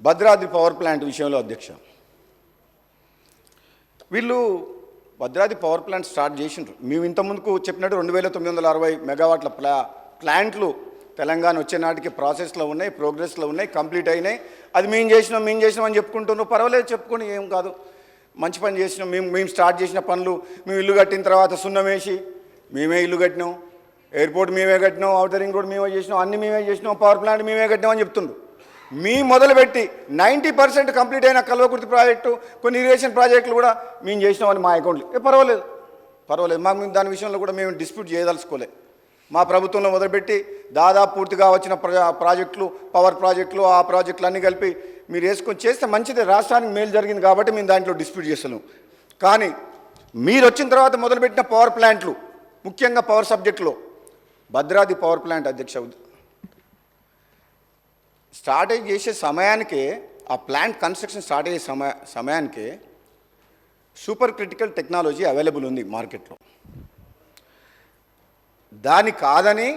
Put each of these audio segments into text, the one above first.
Bhadradri power plant విషయంలో అధ్యక్ష. వీళ్ళు భద్రాద్రి పవర్ ప్లాంట్ స్టార్ట్ చేసిండ్రు. మేము ఇంత ముందుకు చెప్పినట్టు రెండు వేల తొమ్మిది వందల అరవై మెగావాట్ల ప్లా ప్లాంట్లు తెలంగాణ వచ్చే నాటికి ప్రాసెస్లో ఉన్నాయి ప్రోగ్రెస్లో ఉన్నాయి కంప్లీట్ అయినాయి. అది మేము చేసినాం మేము చేసినాం అని చెప్పుకుంటున్నాం. పర్వాలేదు చెప్పుకొని ఏం కాదు. మంచి పని చేసినాం. మేము మేము స్టార్ట్ చేసిన పనులు మేము ఇల్లు కట్టిన తర్వాత సున్నం వేసి మేమే ఇల్లు కట్టినాం. ఎయిర్పోర్ట్ మేమే కట్టినాం అవుటర్ రింగ్ రోడ్ మేమే చేసినాం అన్ని మేమే చేసినాం పవర్ ప్లాంట్ మేమే కట్టినాం అని చెప్తుండ్రు. మీ మొదలుపెట్టి నైంటీ పర్సెంట్ కంప్లీట్ అయిన కల్వకుర్తి ప్రాజెక్టు కొన్ని ఇరిగేషన్ ప్రాజెక్టులు కూడా మేము చేసినామని మా అకౌంట్లు. ఏ పర్వాలేదు. పర్వాలేదు. మాకు మేము దాని విషయంలో కూడా మేము డిస్ప్యూట్ చేయదలుచుకోలే. మా ప్రభుత్వంలో మొదలుపెట్టి దాదాపు పూర్తిగా వచ్చిన ప్రాజెక్టులు పవర్ ప్రాజెక్టులు ఆ ప్రాజెక్టులు అన్నీ కలిపి మీరు వేసుకొని చేస్తే మంచిది. రాష్ట్రానికి మేలు జరిగింది కాబట్టి మేము దాంట్లో డిస్ప్యూట్ చేస్తున్నాం. కానీ మీరు వచ్చిన తర్వాత మొదలుపెట్టిన పవర్ ప్లాంట్లు ముఖ్యంగా పవర్ సబ్జెక్టులో భద్రాది పవర్ ప్లాంట్ అధ్యక్ష స్టార్ట్ చేసే సమయానికి ఆ ప్లాంట్ కన్స్ట్రక్షన్ స్టార్ట్ అయ్యే సమయ సమయానికి సూపర్ క్రిటికల్ టెక్నాలజీ అవైలబుల్ ఉంది మార్కెట్లో. దాని కాదని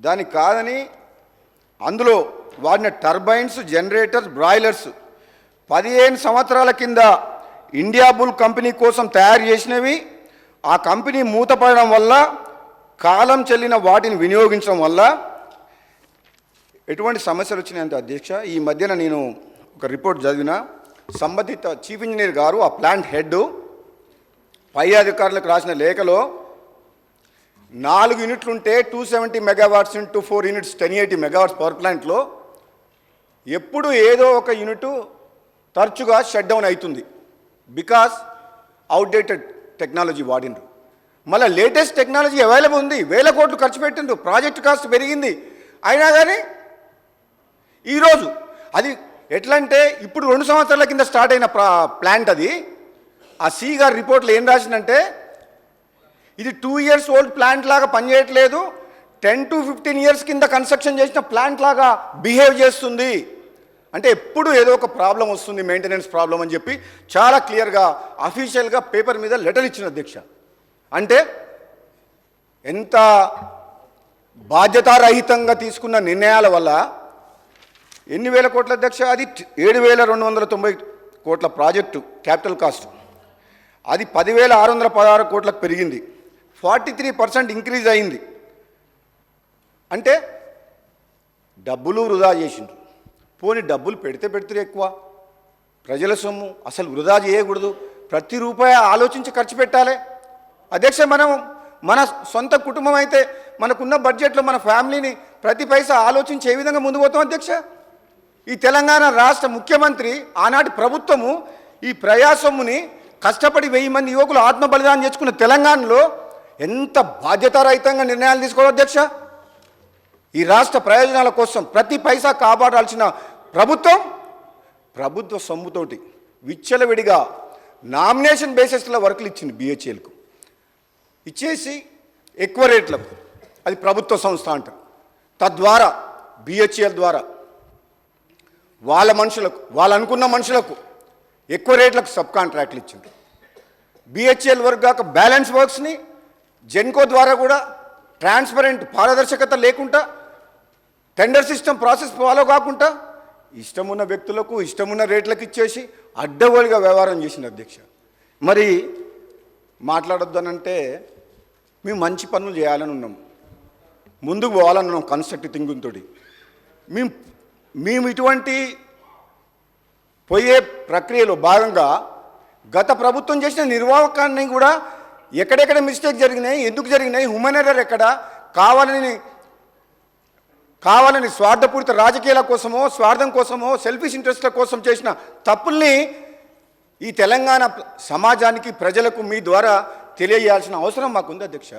దాని కాదని అందులో వాడిన టర్బైన్స్ జనరేటర్స్ బ్రాయిలర్స్ పదిహేను సంవత్సరాల కింద ఇండియా బుల్ కంపెనీ కోసం తయారు చేసినవి ఆ కంపెనీ మూతపడడం వల్ల కాలం చెల్లిన వాటిని వినియోగించడం వల్ల ఎటువంటి సమస్యలు వచ్చినాయంటే అధ్యక్ష ఈ మధ్యన నేను ఒక రిపోర్ట్ చదివిన. సంబంధిత చీఫ్ ఇంజనీర్ గారు ఆ ప్లాంట్ హెడ్ పై అధికారులకు రాసిన లేఖలో నాలుగు యూనిట్లు ఉంటే two seventy megawatts into four units ten eighty megawatts power ప్లాంట్లో ఎప్పుడు ఏదో ఒక యూనిట్ తరచుగా షట్ డౌన్ అవుతుంది. బికాస్ అవుట్డేటెడ్ టెక్నాలజీ వాడినరు. మళ్ళీ లేటెస్ట్ టెక్నాలజీ అవైలబుల్ ఉంది. వేల కోట్లు ఖర్చు పెట్టిండ్రు ప్రాజెక్ట్ కాస్ట్ పెరిగింది. అయినా కానీ ఈరోజు. అది ఎట్లంటే ఇప్పుడు రెండు సంవత్సరాల కింద స్టార్ట్ అయిన ప్లాంట్ అది. ఆ సి గారి రిపోర్ట్లో ఏం రాసిందంటే ఇది టూ ఇయర్స్ ఓల్డ్ ప్లాంట్ లాగా పనిచేయట్లేదు టెన్ టు ఫిఫ్టీన్ ఇయర్స్ కింద కన్స్ట్రక్షన్ చేసిన ప్లాంట్ లాగా బిహేవ్ చేస్తుంది. అంటే ఎప్పుడు ఏదో ఒక ప్రాబ్లం వస్తుంది మెయింటెనెన్స్ ప్రాబ్లం అని చెప్పి చాలా క్లియర్గా అఫీషియల్గా పేపర్ మీద లెటర్ ఇచ్చిన అధ్యక్ష. అంటే ఎంత బాధ్యతారహితంగా తీసుకున్న నిర్ణయాల వల్ల ఎన్ని వేల కోట్ల అధ్యక్ష? అది ఏడు వేల రెండు వందల తొంభై కోట్ల ప్రాజెక్టు క్యాపిటల్ కాస్ట్. అది పదివేల ఆరు వందల పదహారు కోట్లకు పెరిగింది. ఫార్టీ త్రీ పర్సెంట్ ఇంక్రీజ్ అయింది. అంటే డబ్బులు వృధా చేసిండ్రు. పోని డబ్బులు పెడితే పెడితే ఎక్కువ. ప్రజల సొమ్ము అసలు వృధా చేయకూడదు. ప్రతి రూపాయి ఆలోచించి ఖర్చు పెట్టాలి. అధ్యక్ష మనం మన సొంత కుటుంబం అయితే మనకున్న బడ్జెట్లో మన ఫ్యామిలీని ప్రతి పైసా ఆలోచించి ఏ విధంగా ముందు పోతాం అధ్యక్ష? ఈ తెలంగాణ రాష్ట్ర ముఖ్యమంత్రి ఆనాటి ప్రభుత్వము ఈ ప్రయాసముని కష్టపడి వెయ్యి మంది యువకులు ఆత్మ బలిదానం చేసుకున్న తెలంగాణలో ఎంత బాధ్యతారహితంగా నిర్ణయాలు తీసుకోవాలి అధ్యక్ష? ఈ రాష్ట్ర ప్రయోజనాల కోసం ప్రతి పైసా కాపాడాల్సిన ప్రభుత్వం ప్రభుత్వ సొమ్ముతోటి విచ్చలవిడిగా నామినేషన్ బేసిస్లో వర్కులు ఇచ్చింది బిహెచ్ఎల్కు ఇచ్చేసి ఎక్కువ రేట్లకు. అది ప్రభుత్వ సంస్థ అంటారు. తద్వారా బిహెచ్ఎల్ ద్వారా వాళ్ళ మనుషులకు వాళ్ళు అనుకున్న మనుషులకు ఎక్కువ రేట్లకు సబ్ కాంట్రాక్ట్లు ఇచ్చిండ్రు. బిహెచ్ఎల్ వర్క్ కాక బ్యాలెన్స్ వర్క్స్ని జెన్కో ద్వారా కూడా ట్రాన్స్పరెంట్ పారదర్శకత లేకుండా టెండర్ సిస్టమ్ ప్రాసెస్ ఫాలో కాకుండా ఇష్టమున్న వ్యక్తులకు ఇష్టమున్న రేట్లకు ఇచ్చేసి అడ్డగోలుగా వ్యవహారం చేసింది అధ్యక్ష. మరి మాట్లాడొద్దనంటే మేము మంచి పనులు చేయాలని ఉన్నాం. ముందుకు పోవాలని ఉన్నాం కన్స్ట్రక్టివ్ థింకింగ్ తోటి. మేము మేము ఇటువంటి పోయే ప్రక్రియలో భాగంగా గత ప్రభుత్వం చేసిన నిర్వాహకాన్ని కూడా ఎక్కడెక్కడ మిస్టేక్ జరిగినాయి ఎందుకు జరిగినాయి హ్యూమన్ ఎర్రర్ ఎక్కడ కావాలని కావాలని స్వార్థపూరిత రాజకీయాల కోసమో స్వార్థం కోసమో సెల్ఫిష్ ఇంట్రెస్ట్ల కోసం చేసిన తప్పుల్ని ఈ తెలంగాణ సమాజానికి ప్రజలకు మీ ద్వారా తెలియజేయాల్సిన అవసరం మాకుంది అధ్యక్ష.